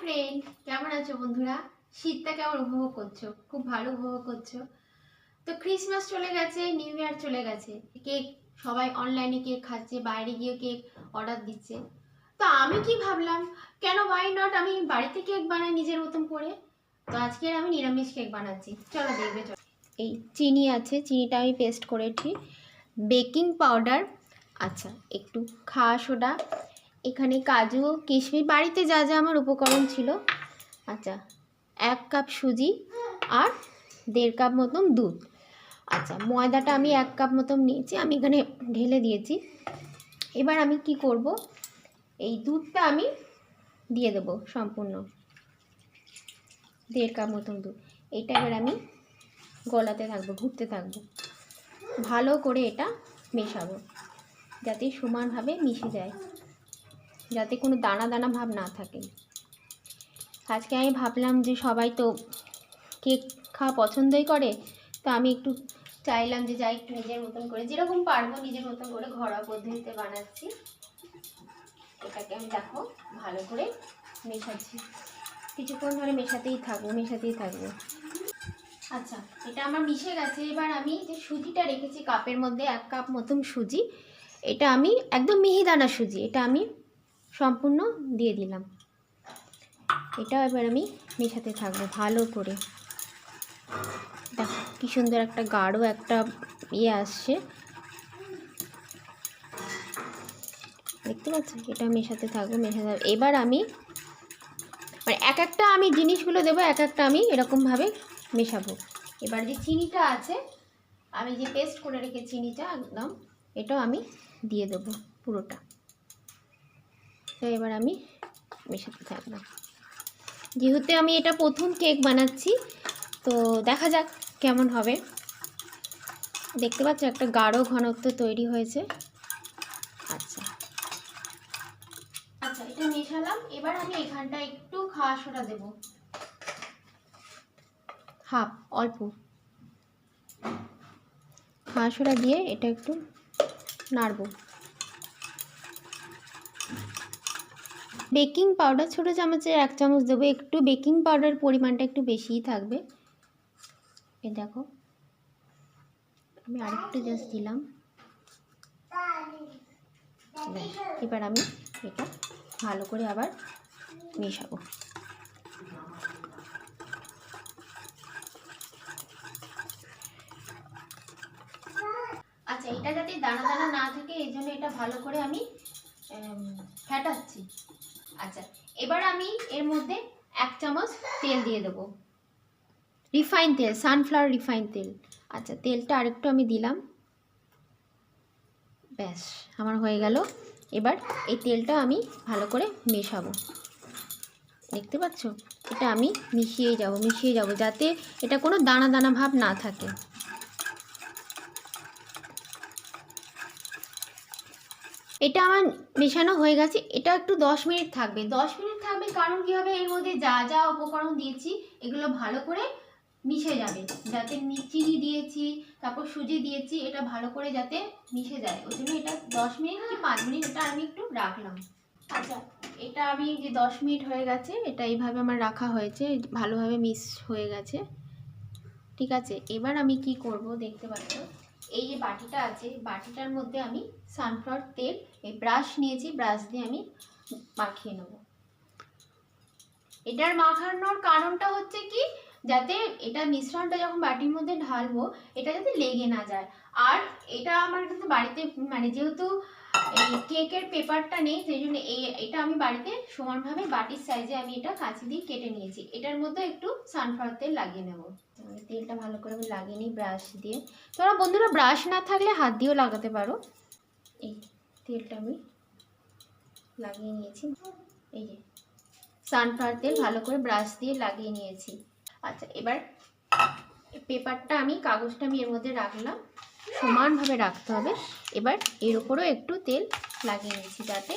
Friend কেমন আছো বন্ধুরা? শীতটা কেমন উপভোগ করছ? খুব ভালো উপভোগ করছ? তো ক্রিসমাস চলে গেছে নিউ ইয়ার চলে গেছে। কেক, সবাই অনলাইনে কেক খাচ্ছে, বাইরে গিয়ে কেক অর্ডার দিচ্ছে। তো আমি কি ভাবলাম, কেন ওয়াই নট আমি বাড়িতে কেক বানাই নিজের মতন করে? তো আজকের আমি নিরামিষ কেক বানাচ্ছি। চলো দেখবে, চলো। এই চিনি আছে, চিনিটা আমি পেস্ট করেছি। বেকিং পাউডার আচ্ছা একটু খাওয়া সোডা এখানে কাজু, কিশমিশ, বাড়িতে যা যা আমার উপকরণ ছিল। আচ্ছা এক কাপ সুজি আর দেড় কাপ মতন দুধ। আচ্ছা ময়দাটা আমি এক কাপ মতন নিয়েছি, আমি এখানে ঢেলে দিয়েছি। এবার আমি কি করব? এই দুধটা আমি দিয়ে দেবো সম্পূর্ণ। দেড় কাপ মতন দুধ। এটা এবার আমি গলাতে থাকব, ঘুরতে থাকব। ভালো করে এটা মেশাবো, যাতে সমানভাবে মিশে যায়। যাতে কোনো দানা দানা ভাব না থাকে। আজকে আমি ভাবলাম যে সবাই তো কেক খাওয়া পছন্দই করে, তো আমি একটু চাইলাম যে যাই একটু নিজের মতন করে, যেরকম পারব নিজের মতন করে ঘরোয়া পদ্ধতিতে বানাচ্ছি। এটাকে আমি দেখো, ভালো করে মেশাচ্ছি। কিছুক্ষণ ধরে মেশাতেই থাকব মেশাতেই থাকব। আচ্ছা এটা আমার মিশে গেছে। এবার আমি যে সুজিটা রেখেছি, কাপের মধ্যে এক কাপ মতন সুজি, এটা আমি একদম মিহিদানা সুজি, এটা আমি সম্পূর্ণ দিয়ে দিলাম। এটা এবার আমি মেশাতে থাকব ভালো করে। দেখো কি সুন্দর একটা গাঢ় একটা ইয়ে আসছে। দেখতে পাচ্ছ? এটা মেশাতে থাকব, মেশাতে এবার আমি মানে এক একটা আমি জিনিসগুলো দেবো, এক একটা আমি এরকমভাবে মেশাবো। এবার যে চিনিটা আছে, আমি যে পেস্ট করে রেখে চিনিটা একদম এটাও আমি দিয়ে দেবো পুরোটা। তো এবার আমি মেশাতে থাকলাম যেহেতু আমি এটা প্রথম কেক বানাচ্ছি, তো দেখা যাক কেমন হবে। দেখতে পাচ্ছ একটা গাঢ় ঘনত্ব তৈরি হয়েছে। আচ্ছা। আচ্ছা এটা মেশালাম। এবার আমি এখানটা একটু খাওয়া সোডা দেব। হাফ, অল্প। খাওয়া সোডা দিয়ে এটা একটু নাড়বো। বেকিং পাউডার, ছোটো চামচের এক চামচ দেবো। একটু বেকিং পাউডার পরিমাণটা একটু বেশিই থাকবে। এ দেখো, আমি আরেকটু জাস্ট দিলাম। এবার আমি এটা ভালো করে আবার মেশাবো। আচ্ছা এটা যাতে দানা দানা না থাকে, এই জন্য এটা ভালো করে আমি ফ্যাটাচ্ছি আচ্ছা এবার আমি এর মধ্যে এক চামচ তেল দিয়ে দেবো। রিফাইন তেল সানফ্লাওয়ার রিফাইন তেল। আচ্ছা তেলটা আরেকটু আমি দিলাম। ব্যাস, আমার হয়ে গেল। এবার এই তেলটা আমি ভালো করে মেশাবো। দেখতে পাচ্ছ? এটা আমি মিশিয়ে যাব মিশিয়ে যাব, যাতে এটা কোনো দানা দানা ভাব না থাকে। এটা আমার মেশানো হয়ে গেছে এটা একটু দশ মিনিট থাকবে। দশ মিনিট থাকবে কারণ কী হবে এর মধ্যে যা যা উপকরণ দিয়েছি এগুলো ভালো করে মিশে যাবে। যাতে চিনি দিয়েছি তারপর সুজি দিয়েছি এটা ভালো করে যাতে মিশে যায়। ওই জন্য এটা দশ মিনিট কি পাঁচ মিনিট এটা আমি একটু রাখলাম। আচ্ছা। এটা আমি যে দশ মিনিট হয়ে গেছে এটা এইভাবে আমার রাখা হয়েছে ভালোভাবে মিক্স হয়ে গেছে। ঠিক আছে এবার আমি কি করব দেখতে পাচ্ছ? এই যে বাটিটা আছে, বাটিটার মধ্যে আমি সানফ্লাওয়ার তেল, এই ব্রাশ নিয়েছি ব্রাশ দিয়ে আমি মাখিয়ে নেব। এটার মাখানোর কারণটা হচ্ছে কি? যাতে এটা মিশ্রণটা যখন বাটির মধ্যে ঢালবো, এটা যাতে লেগে না যায়। আর এটা আমার কিন্তু বাড়িতে মানে যেহেতু এই কেকের পেপারটা নেই, সেই জন্য এই, এটা আমি বাড়িতে সমানভাবে বাটির সাইজে আমি এটা কাঁচি দিয়ে কেটে নিয়েছি। এটার মধ্যে একটু সানফ্লাওয়ার তেল লাগিয়ে নেব। তেলটা ভালো করে আমি লাগিয়ে নিই ব্রাশ দিয়ে। তোমরা বন্ধুরা ব্রাশ না থাকলে হাত দিয়েও লাগাতে পারো। এই তেলটা আমি লাগিয়ে নিয়েছি। এই যে সানফ্লাওয়ার তেল ভালো করে ব্রাশ দিয়ে লাগিয়ে নিয়েছি। আচ্ছা এবার পেপারটা আমি, কাগজটা আমি এর মধ্যে রাখলাম। সমানভাবে রাখতে হবে। এবার এর উপরও একটু তেল লাগিয়ে নিয়েছি যাতে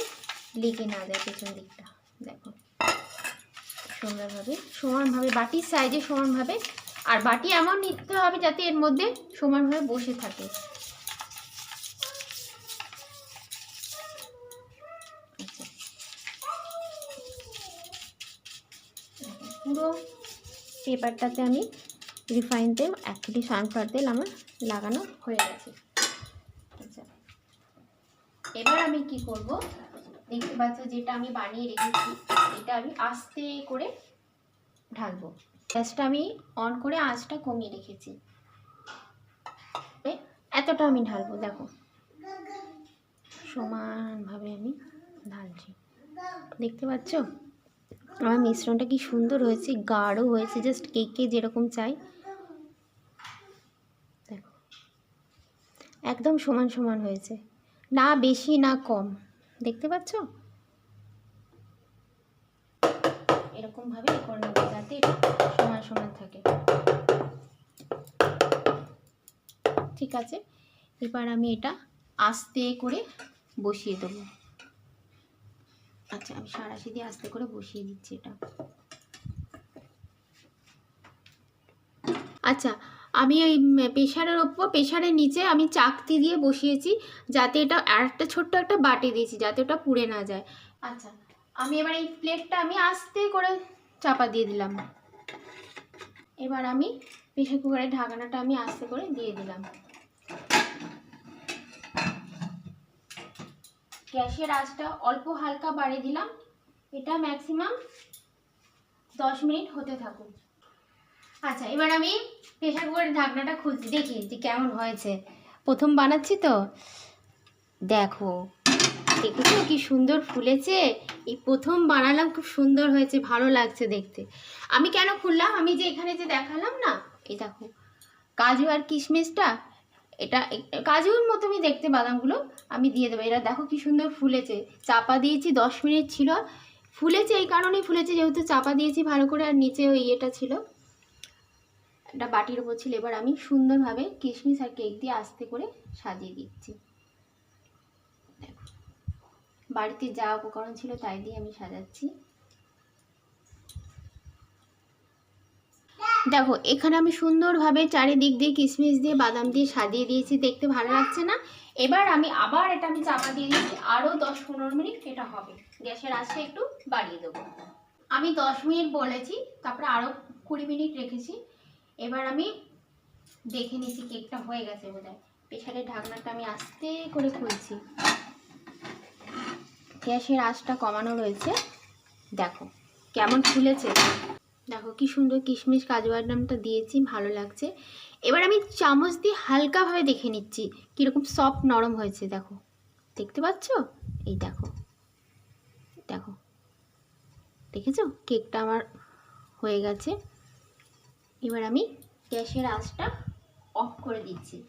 লেগে না যায় পেছন দিকটা। দেখো, সুন্দরভাবে, সমানভাবে, বাটির সাইজে সমানভাবে আর বাটি এমন নিতে হবে যাতে এর মধ্যে সমানভাবে বসে থাকে। পুরো পেপারটাতে আমি রিফাইন তেল, এক কেজি সানফ্লাওয়ার তেল আমার লাগানো হয়ে গেছে। আচ্ছা। এবার আমি কি করব? দেখতে পাচ্ছ যেটা আমি বানিয়ে রেখেছি, এটা আমি আস্তে করে ঢালবো। গ্যাসটা আমি অন করে আঁচটা কমিয়ে রেখেছি। এতটা আমি ঢালবো, দেখো। সমানভাবে আমি ঢালছি। দেখতে পাচ্ছ? আমার মিশ্রণটা কি সুন্দর হয়েছে, গাঢ় হয়েছে জাস্ট কেকে যেরকম চাই। দেখো। একদম সমান সমান হয়েছে। না বেশি, না কম। দেখতে পাচ্ছ? এরকমভাবে করে যাতে এটা সমান সমান থাকে। ঠিক আছে? এবার আমি এটা আস্তে করে বসিয়ে দেবো। আচ্ছা আমি সারাশি দিয়ে আস্তে করে বসিয়ে দিচ্ছি এটা। আচ্ছা আমি ওই প্রেশারের ওপর প্রেশারের নিচে আমি চাকতি দিয়ে বসিয়েছি, যাতে এটা আর একটা ছোট্ট একটা বাটি দিয়েছি, যাতে ওটা পুড়ে না যায়। আচ্ছা। আমি এবার এই প্লেটটা আমি আস্তে করে চাপা দিয়ে দিলাম। এবার আমি প্রেশার কুকারের ঢাকনাটা আমি আস্তে করে দিয়ে দিলাম। গ্যাসের আঁচটা অল্প হালকা বাড়িয়ে দিলাম। এটা ম্যাক্সিমাম দশ মিনিট হতে থাকুক। আচ্ছা এবার আমি প্রেশার কুকারের ঢাকনাটা খুলছি। দেখি যে কেমন হয়েছে। প্রথম বানাচ্ছি তো? দেখো। দেখেছ? কি সুন্দর ফুলেছে? এই প্রথম বানালাম, খুব সুন্দর হয়েছে, ভালো লাগছে দেখতে। আমি কেন খুললাম? আমি যে এখানে যে দেখালাম না, এই দেখো। কাজু আর কিশমিশটা, এটা কাজুর মতনই দেখতে বাদামগুলো, আমি দিয়ে দেবো। এরা দেখো কি সুন্দর ফুলেছে। চাপা দিয়েছি, দশ মিনিট ছিল। ফুলেছে এই কারণেই ফুলেছে, যেহেতু চাপা দিয়েছি, ভালো করে আর নিচে ওই ইয়েটা ছিল। একটা বাটির উপর ছিল। এবার আমি সুন্দরভাবে কিশমিশ আর কেক দিয়ে আস্তে করে সাজিয়ে দিচ্ছি। বাড়িতে যা উপকরণ ছিল তাই দিয়ে আমি সাজাচ্ছি। দেখো, এখানে আমি সুন্দরভাবে চারিদিক দিয়ে কিশমিশ দিয়ে বাদাম দিয়ে সাজিয়ে দিয়েছি, দেখতে ভালো লাগছে না? এবার আমি আবার এটা আমি চাপা দিয়ে দিয়েছি আরও দশ পনেরো মিনিট এটা হবে। গ্যাসের আঁচটা একটু বাড়িয়ে দেবো। আমি দশ মিনিট বলেছি, তারপরে আরও কুড়ি মিনিট রেখেছি। এবার আমি দেখে নিয়েছি কেকটা হয়ে গেছে বোধ হয় প্রেশারের ঢাকনাটা আমি আস্তে করে খুলছি। গ্যাসের আঁচটা কমানো রয়েছে। দেখো, কেমন ফুলেছে। দেখো, কি সুন্দর কিশমিশ কাজু বাদামটা দিয়েছি, ভালো লাগছে। এবার আমি চামচ দিয়ে হালকাভাবে দেখে নিচ্ছি, কীরকম সফট নরম হয়েছে, দেখো। দেখতে পাচ্ছ? এই দেখো। দেখো। দেখেছ? কেকটা আমার হয়ে গেছে। এবার আমি গ্যাসের আঁচটা অফ করে দিচ্ছি।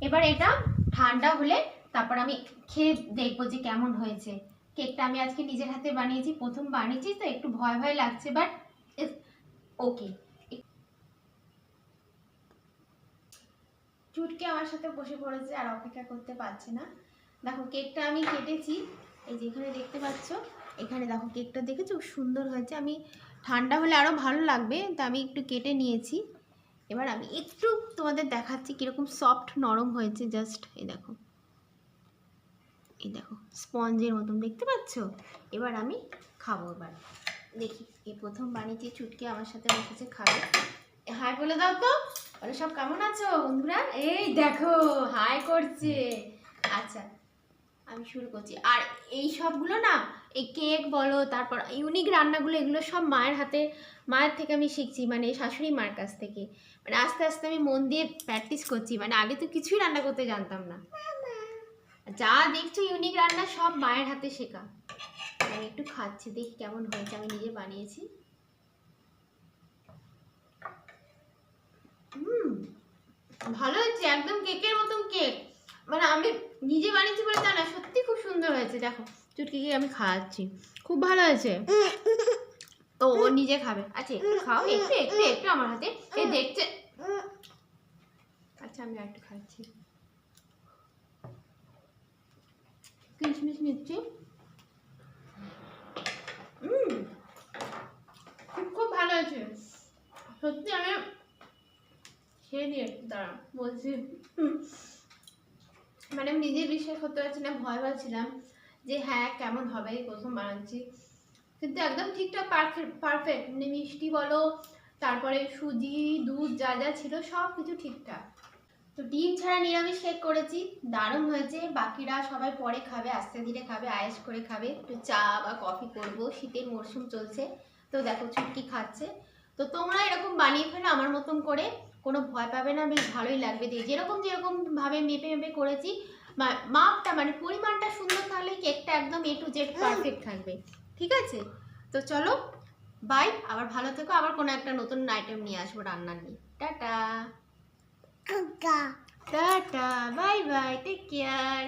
এবার এটা ঠান্ডা হলে তারপর আমি খেয়ে দেখব যে কেমন হয়েছে। কেকটা আমি আজকে নিজের হাতে বানিয়েছি, প্রথম বানিয়েছি তো একটু ভয় ভয় লাগছে বাট ওকে চুটকে আমার সাথে বসে পড়েছে আর অপেক্ষা করতে পারছে না। দেখো, কেকটা আমি কেটেছি। এই যেখানে দেখতে পাচ্ছ, এখানে দেখো কেকটা দেখেছ? সুন্দর হয়েছে। আমি ঠান্ডা হলে আরও ভালো লাগবে, তা আমি একটু কেটে নিয়েছি। এবার আমি একটু তোমাদের দেখাচ্ছি কীরকম সফট নরম হয়েছে জাস্ট এই দেখো। এই দেখো, স্পঞ্জের মতন, দেখতে পাচ্ছ? এবার আমি খাব এবার। দেখি, এই প্রথম বানিয়েছি চুটকে আমার সাথে বসেছে খাবে। হাই বলে দাও তো। বলে, সব কেমন আছো বন্ধুরা? এই দেখো, হাই করছে। আচ্ছা আমি শুরু করছি। আর এই সবগুলো না, এই কেক বলো, তারপর ইউনিক রান্নাগুলো, এগুলো সব মায়ের হাতে, মায়ের থেকে আমি শিখছি মানে শাশুড়ি মার কাছ থেকে। মানে আস্তে আস্তে আমি মন দিয়ে প্র্যাকটিস করছি মানে আগে তো কিছুই রান্না করতে জানতাম না। যা দেখছ ইউনিক রান্না সব মায়ের হাতে শেখা। আমি একটু খাচ্ছি, দেখি কেমন হয়েছে। আমি নিজে বানিয়েছি। হুম ভালো হয়েছে, একদম কেকের মতন কেক। মানে আমি নিজে বানিয়েছি বলে তা না, সত্যি খুব সুন্দর হয়েছে। দেখো চুটকিকে আমি খাওয়াচ্ছি খুব ভালো হয়েছে। তো ও নিজে খাবে। আচ্ছা একটু খাও, একটু একটু একটু আমার হাতে। এ, দেখছে। আচ্ছা আমি একটু খাচ্ছি। কিশমিশ নিচ্ছি। খুব ভালো হয়েছে। সত্যি আমি খেয়ে দিয়ে দাঁড়া বলছি। মানে আমি নিজে বিশ্বাস করতে পারছি না, ভয় ভয় ছিলাম যে হ্যাঁ কেমন হবে প্রথম বানাচ্ছি। কিন্তু একদম ঠিকঠাক পারফেক্ট পারফেক্ট মানে মিষ্টি বলো, তারপরে সুজি, দুধ যা যা ছিল সব কিছু ঠিকঠাক। তো ডিম ছাড়া নিরামিষ কেক করেছি দারুণ হয়েছে। বাকিরা সবাই পরে খাবে আস্তে ধীরে খাবে আয়েস করে খাবে। একটু চা বা কফি করব শীতের মরশুম চলছে। তো দেখো চুটকি খাচ্ছে। তো তোমরা এরকম বানিয়ে ফেলো আমার মতন করে। কোনো ভয় পাবে না বেশ ভালোই লাগবে দিয়ে। যেরকম যেরকম ভাবে মেপে মেপে করেছি মাপটা মানে পরিমাণটা সুন্দর তাহলে কেকটা একদম এ টু জেড পারফেক্ট থাকবে। ঠিক আছে? তো চলো বাই আবার ভালো থেকো। আবার কোনো একটা নতুন আইটেম নিয়ে আসব রান্নার নিয়ে। Tata! Tata bye bye take care